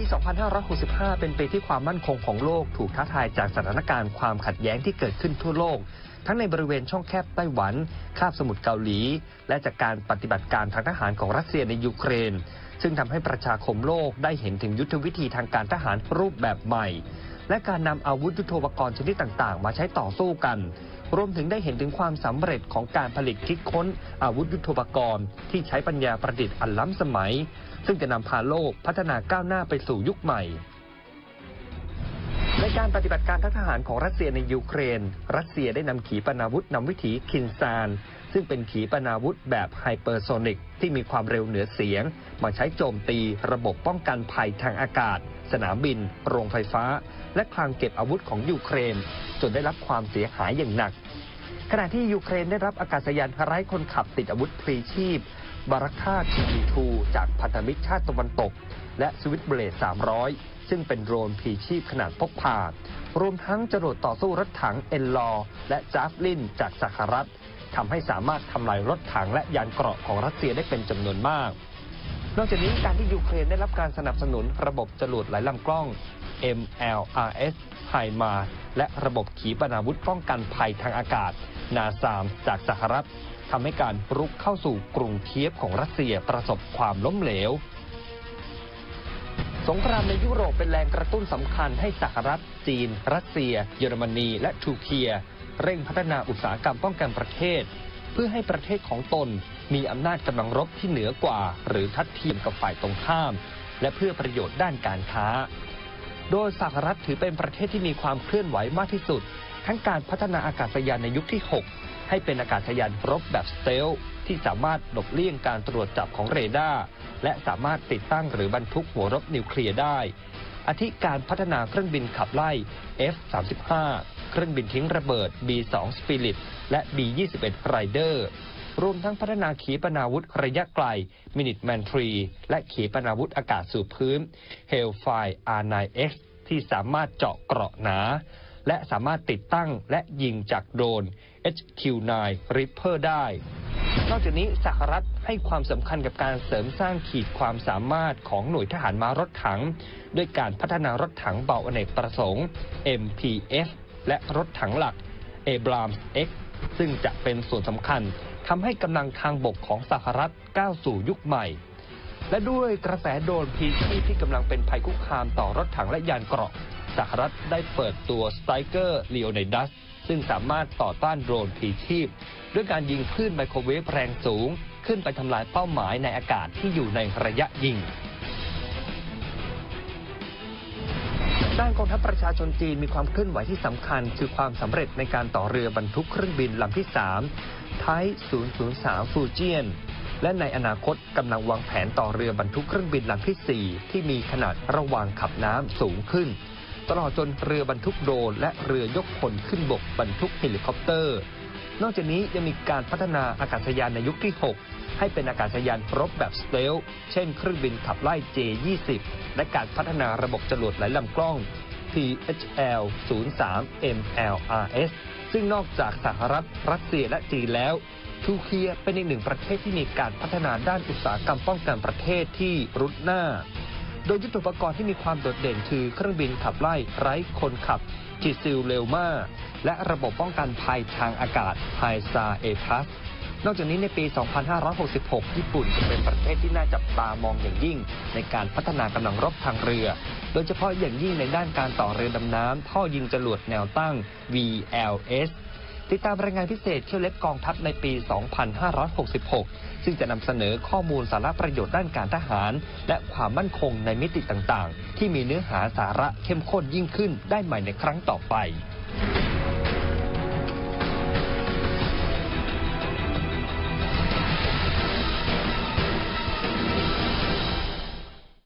ี 2565 เป็นปีที่ความมั่นคงของโลกถูกท้าทายจากสถานการณ์ความขัดแย้งที่เกิดขึ้นทั่วโลก ทั้งในบริเวณช่องแคบไต้หวัน คาบสมุทรเกาหลี และจากการปฏิบัติการทางทหารของรัสเซียในยูเครน ซึ่งทำให้ประชาคมโลกได้เห็นถึงยุทธวิธีทางการทหารรูปแบบใหม่ และการนำอาวุธยุทโธปกรณ์ชนิดต่างๆ มาใช้ต่อสู้กันรวมถึงได้เห็นถึงความสำเร็จของการผลิตคิดค้น อาวุธยุทโธปกรณ์ ที่ใช้ปัญญาประดิษฐ์อันล้ำสมัย ซึ่งจะนำพาโลกพัฒนาก้าวหน้าไปสู่ยุคใหม่ในการปฏิบัติการทางทหารของรัสเซียในยูเครน รัสเซียได้นำขีปนาวุธนำวิถีคินซาน ซึ่งเป็นขีปนาวุธแบบไฮเปอร์โซนิกที่มีความเร็วเหนือเสียง มาใช้โจมตีระบบป้องกันภัยทางอากาศ สนามบิน โรงไฟฟ้า และคลังเก็บอาวุธของยูเครน จนได้รับความเสียหายอย่างหนัก ขณะที่ยูเครนได้รับอากาศยานไร้คนขับติดอาวุธพลีชีพ บารักธาทีวีทูจากพันธมิตรชาติตะวันตก และสวิตเบลด300 ซึ่งเป็นโดรนพลีชีพขนาดพกพา รวมทั้งจรวดต่อสู้รถถังเอ็นลอและจาฟลินจากสหรัฐทำให้สามารถทำลายรถถังและยานเกราะของรัสเซียได้เป็นจำนวนมากนอกจากนี้การที่ยูเครนได้รับการสนับสนุนระบบจรวดหลายลำกล้อง MLRS h i m a r และระบบขีปนาวุธป้องกันภัยทางอากาศ นาซามจากสหรัฐ ทำให้การรุกเข้าสู่กรุงเคียฟของรัสเซียประสบความล้มเหลว สงครามในยุโรปเป็นแรงกระตุ้นสำคัญให้สหรัฐ จีน รัสเซีย เยอรมนีและทูเคีย เร่งพัฒนาอุตสาหกรรมป้องกันประเทศ เพื่อให้ประเทศของตนมีอำนาจกำลังรบที่เหนือกว่า หรือทัดเทียมกับฝ่ายตรงข้าม และเพื่อประโยชน์ด้านการค้า โดยสหรัฐถือเป็นประเทศที่มีความเคลื่อนไหวมากที่สุด ทั้งการพัฒนาอากาศยานในยุคที่ 6 ให้เป็นอากาศยานรบแบบสเตลท์ที่สามารถหลบเลี่ยงการตรวจจับของเรดาร์และสามารถติดตั้งหรือบรรทุกหัวรบนิวเคลียร์ได้อาทิการพัฒนาเครื่องบินขับไล่ F-35 เครื่องบินทิ้งระเบิด B-2 Spirit และ B-21 Rider รวมทั้งพัฒนาขีปนาวุธระยะไกล Minuteman III และขีปนาวุธอากาศสู่พื้น Hellfire R9X ที่สามารถเจาะเกราะหนา และสามารถติดตั้งและยิงจากโดรน HQ-9 Reaper ได้ นอกจากนี้สหรัฐให้ความสำคัญกับการเสริมสร้างขีดความสามารถของหน่วยทหารม้ารถถัง ด้วยการพัฒนารถถังเบาอเนกประสงค์ MPF และรถถังหลัก Abrams X ซึ่งจะเป็นส่วนสำคัญทำให้กำลังทางบกของสหรัฐก้าวสู่ยุคใหม่ และด้วยกระแสโดรนพีชีที่กำลังเป็นภัยคุกคามต่อรถถังและยานเกราะ สหรัฐได้เปิดตัว s t เกอร์ l ี o อ i d a s ซึ่งสามารถต่อต้านโดรนพีชีพ ด้วยการยิงคลื่นไมโครเวฟแรงสูง ขึ้นไปทำลายเป้าหมายในอากาศที่อยู่ในระยะยิงด้านกองทัพประชาชนจีนมีความเคลื่อนไหวที่สำคัญ คือความสำเร็จในการต่อเรือบรรทุกเครื่องบินลำที่ 3 ไทย 003 ฟูเจียน และในอนาคตกำลังวางแผนต่อเรือบรรทุกเครื่องบินลำที่ 4 ที่มีขนาดระหว่างขับน้ำสูงขึ้น ตลอดจนเรือบรรทุกโดรนและเรือยกพลขึ้นบกบรรทุกเฮลิคอปเตอร์ นอกจากนี้ยังมีการพัฒนาอากาศยานในยุคที่ 6 ให้เป็นอากาศยานรบแบบสเตลเช่นเครื่องบินขับไล่ J-20 และการพัฒนาระบบจรวดหลายลำกล้อง PHL 03 MLRS ซึ่งนอกจากสหรัฐ รัสเซียและจีนแล้วทูเคียเป็นอีกหนึ่งประเทศที่มีการพัฒนาด้านอุตสาหกรรมป้องกันประเทศที่รุดหน้า โดยยุทโธปกรณ์ที่มีความโดดเด่นคือเครื่องบินขับไล่ไร้คนขับจิซิลเรลมาและระบบป้องกันภัยทางอากาศไฮซาเอพัสนอกจากนี้ในปี 2566 ญี่ปุ่นจะเป็นประเทศที่น่าจับตามองอย่างยิ่ง ในการพัฒนากำลังรบทางเรือ โดยเฉพาะอย่างยิ่งในด้านการต่อเรือดำน้ำท่อยิงจรวดแนวตั้ง VLS ติดตามรายงานพิเศษเที่ยวเล็บกองทัพในปี 2566 ซึ่งจะนำเสนอข้อมูลสาระประโยชน์ด้านการทหาร และความมั่นคงในมิติต่างๆ ที่มีเนื้อหาสาระเข้มข้นยิ่งขึ้นได้ใหม่ในครั้งต่อไป